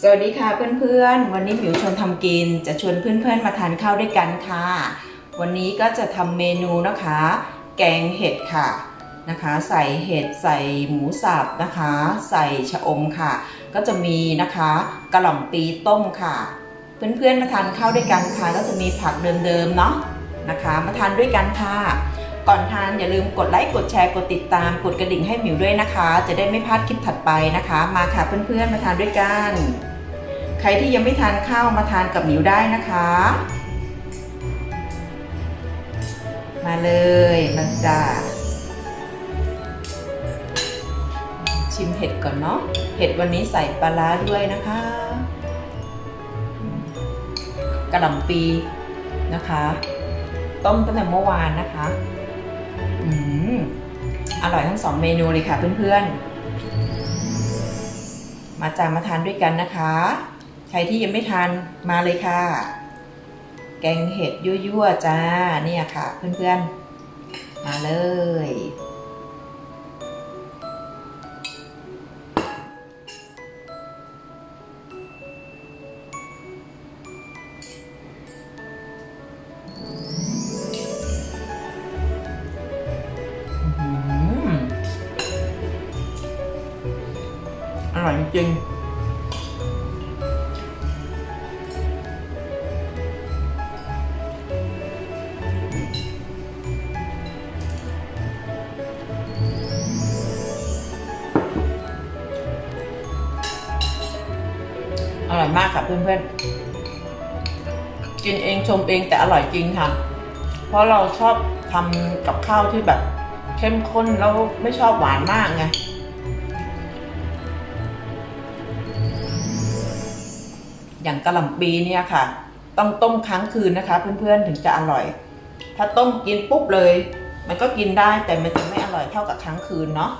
สวัสดีค่ะเพื่อนๆ วันนี้หมิวชวนทำกิน จะชวนเพื่อนๆมาทานข้าวด้วยกันค่ะ วันนี้ก็จะทำเมนูนะคะ แกงเห็ดค่ะนะคะ ใส่เห็ดใส่หมูสับนะคะ ใส่ชะอมค่ะ ก็จะมีนะคะกระหล่ำปีต้มค่ะ เพื่อนๆมาทานข้าวด้วยกันค่ะก็จะมีผักเดิมๆเนาะนะคะ มาทานด้วยกันค่ะ ก่อนทานอย่าลืมกดไลค์กดแชร์กดติดตามกดกระดิ่งให้หมิวด้วยนะคะ จะได้ไม่พลาดคลิปถัดไปนะคะ มาค่ะเพื่อนๆมาทานด้วยกัน ใครที่ยังไม่ทานข้าวมาทานกับหมิวได้นะคะ มาเลยมาจ้าชิมเห็ดก่อนเนาะเห็ดวันนี้ใส่ปลาร้าด้วยนะคะกระหล่ำปีนะคะ ต้มตั้งแต่เมื่อวานนะคะ อืมอร่อยทั้งสองเมนูเลยค่ะเพื่อนๆ มาจามาทานด้วยกันนะคะ ใครที่ยังไม่ทานมาเลยค่ะ แกงเห็ดยั่วๆจ้าเนี่ยค่ะ เพื่อนๆ มาเลย จริงอร่อยมากค่ะเพื่อนๆ กินเองชมเองแต่อร่อยจริงค่ะ เพราะเราชอบทำกับข้าวที่แบบเข้มข้นแล้วไม่ชอบหวานมากไง อย่างกะหล่ำปีเนี่ยค่ะ ต้องต้มค้างคืนนะคะ เพื่อนๆถึงจะอร่อย ถ้าต้มกินปุ๊บเลย มันก็กินได้แต่มันจะไม่อร่อยเท่ากับค้างคืนเนาะ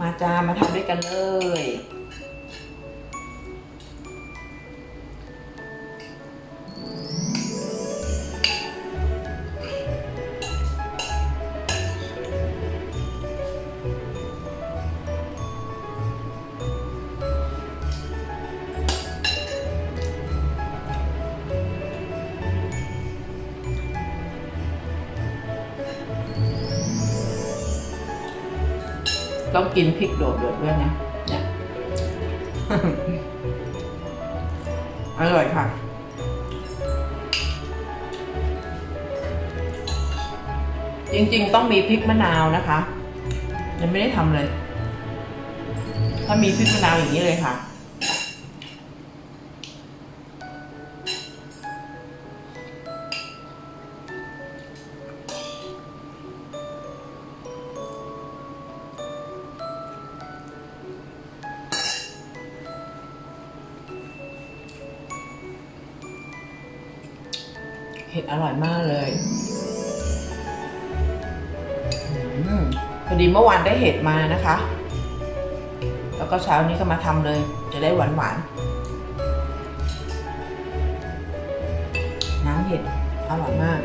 มาจ้ามาทำด้วยกันเลย ต้องกินพริกโดดๆด้วยนะเนี่ยอร่อยค่ะจริงๆ ต้องมีพริกมะนาวนะคะ ยังไม่ได้ทำเลย ถ้ามีพริกมะนาวอย่างนี้เลยค่ะ เห็ดอร่อยมากเลยอพอดีเมื่อวานได้เห็ดมานะคะ แล้วก็เช้านี้ก็มาทำเลย จะได้หวานหวานน้ำเห็ดอร่อยมาก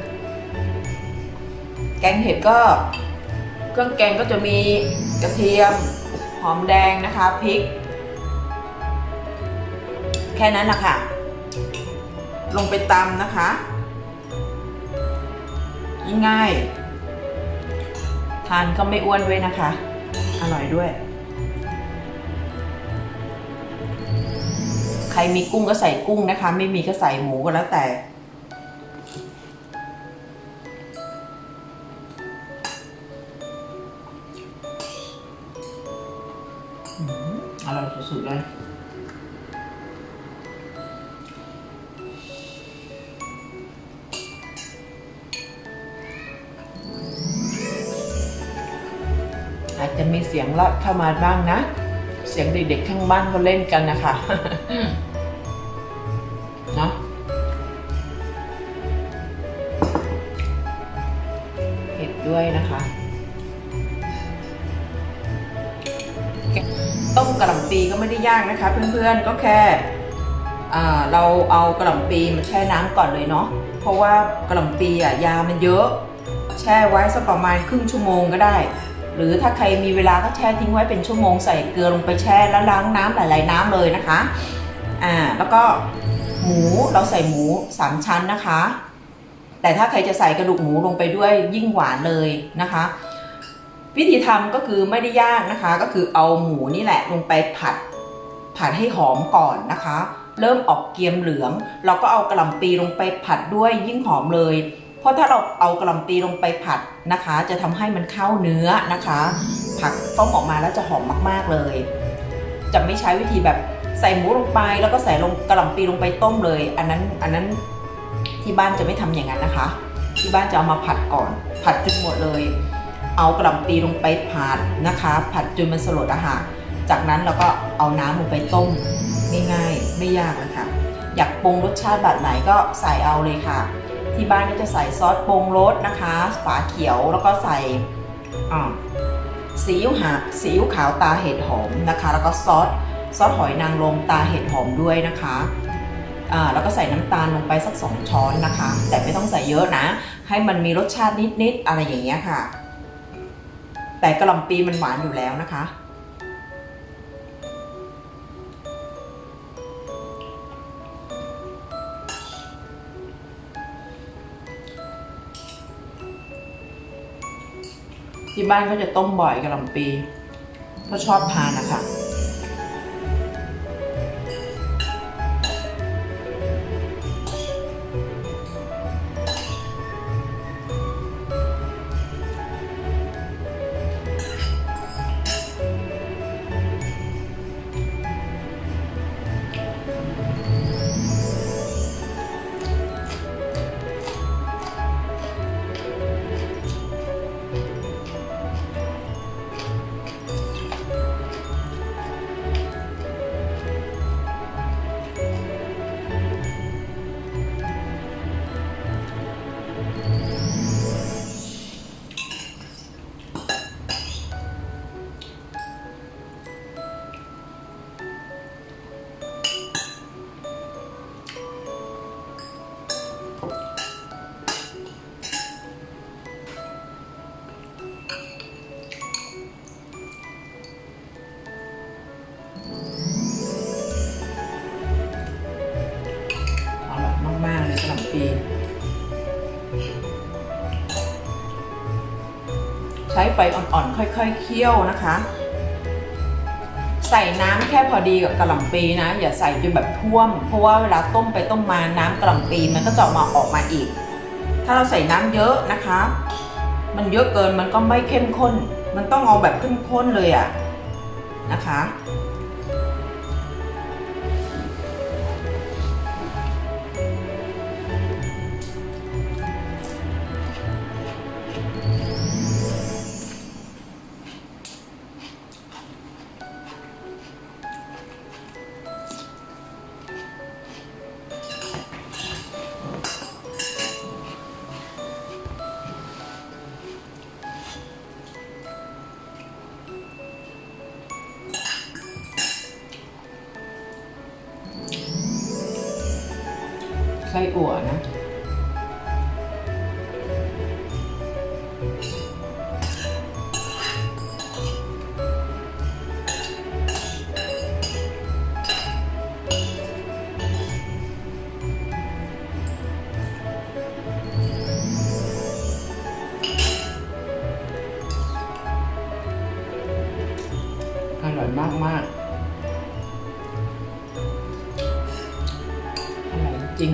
แกงเห็ดก็ เครื่องแกงก็จะมีกระเทียมหอมแดงนะคะพริก แค่นั้นนะคะลงไปตำนะคะ ง่ายๆทานก็ไม่อ้วนด้วยนะคะ อร่อยด้วย ใครมีกุ้งก็ใส่กุ้งนะคะ ไม่มีก็ใส่หมูก็แล้วแต่ อาจจะมีเสียงลอดเข้ามาบ้างนะ เสียงเด็กๆข้างบ้านเขาเล่นกันนะคะเนาะเผ็ดด้วยนะคะ ต้มกระหล่ำปีก็ไม่ได้ยากนะคะ เพื่อนๆก็แค่เราเอากระหล่ำปีมาแช่น้ำก่อนเลยเนาะเพราะว่ากระหล่ำปีอะยามันเยอะ แช่ไว้สักประมาณครึ่งชั่วโมงก็ได้ หรือถ้าใครมีเวลาก็แช่ทิ้งไว้เป็นชั่วโมงใส่เกลือลงไปแช่แล้วล้างน้ำหลาย ๆ น้ำเลยนะคะอ่าแล้วก็หมูเราใส่หมูสามชั้นนะคะ แต่ถ้าใครจะใส่กระดูกหมูลงไปด้วยยิ่งหวานเลยนะคะ วิธีทำก็คือไม่ได้ยากนะคะ ก็คือเอาหมูนี่แหละลงไปผัดผัดให้หอมก่อนนะคะ เริ่มออกเกียมเหลือง เราก็เอากระหล่ำปีลงไปผัดด้วยยิ่งหอมเลย เพราะถ้าเราเอากระหล่ำปีลงไปผัดนะคะ จะทำให้มันเข้าเนื้อนะคะ ผักต้มออกมาแล้วจะหอมมากๆเลย จะไม่ใช้วิธีแบบใส่หมูลงไป แล้วก็ใส่ลงกระหล่ำปีลงไปต้มเลย อันนั้นอันนั้นที่บ้านจะไม่ทำอย่างนั้นนะคะ ที่บ้านจะเอามาผัดก่อน ผัดจนหมดเลย เอากระหล่ำปีลงไปผัดนะคะ ผัดจนมันสลดอาหารจากนั้นเราก็เอาน้ำลงไปต้มง่ายๆไม่ยากเลยค่ะ อยากปรุงรสชาติแบบไหนก็ใส่เอาเลยค่ะ ที่บ้านก็จะใส่ซอสปรุงรสนะคะ ฝาเขียวแล้วก็ใส่ซีอิ๊วหาซีอิ๊วขาวตาเห็ดหอมนะคะ แล้วก็ซอสซอสหอยนางรมตาเห็ดหอมด้วยนะคะแล้วก็ใส่น้ำตาลลงไปสักสองช้อนนะคะ แต่ไม่ต้องใส่เยอะนะ ให้มันมีรสชาตินิดๆอะไรอย่างเงี้ยค่ะ แต่กระหล่ำปีมันหวานอยู่แล้วนะคะ ที่บ้านก็จะต้มบ่อยกระหล่ำปีเพราะชอบทานนะคะ ช้ไฟอ่อนๆ ค่อยๆ เคี่ยวนะคะ ใส่น้ำแค่พอดีกับกระหล่ำปีนะ อย่าใส่จนแบบท่วม เพราะว่าเวลาต้มไปต้มมาน้ำกระหล่ำปีมันก็จะออกมาออกมาอีก ถ้าเราใส่น้ำเยอะนะคะ มันเยอะเกินมันก็ไม่เข้มข้น มันต้องเอาแบบเข้มข้นเลยอะนะคะ ไส้อั่วนะ มากอร่อยจริง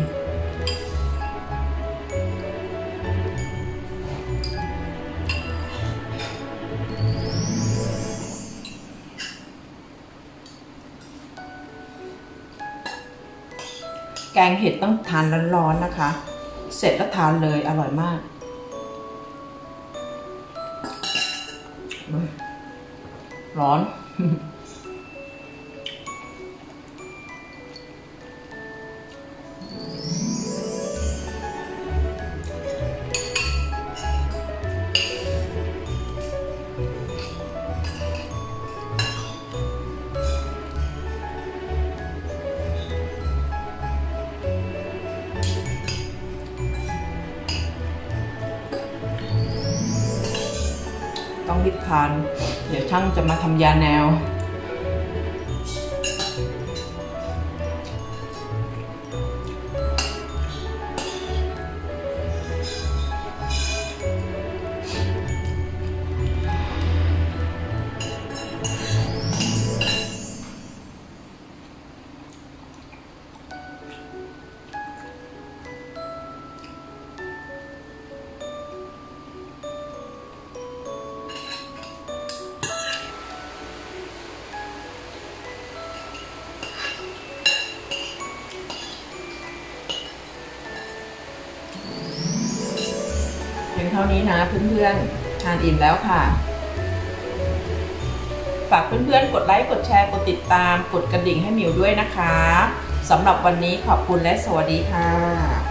แกงเห็ดต้องทานร้อนๆนะคะ เสร็จแล้วทานเลยอร่อยมากร้อน ต้องต้องรีบทาน เดี๋ยวช่างจะมาทำยาแนว เท่านี้นะเพื่อนๆทานอิ่มแล้วค่ะ ฝากเพื่อนๆ กดไลค์กดแชร์กดติดตาม กดกระดิ่งให้หมิวด้วยนะคะสำหรับวันนี้ขอบคุณและสวัสดีค่ะ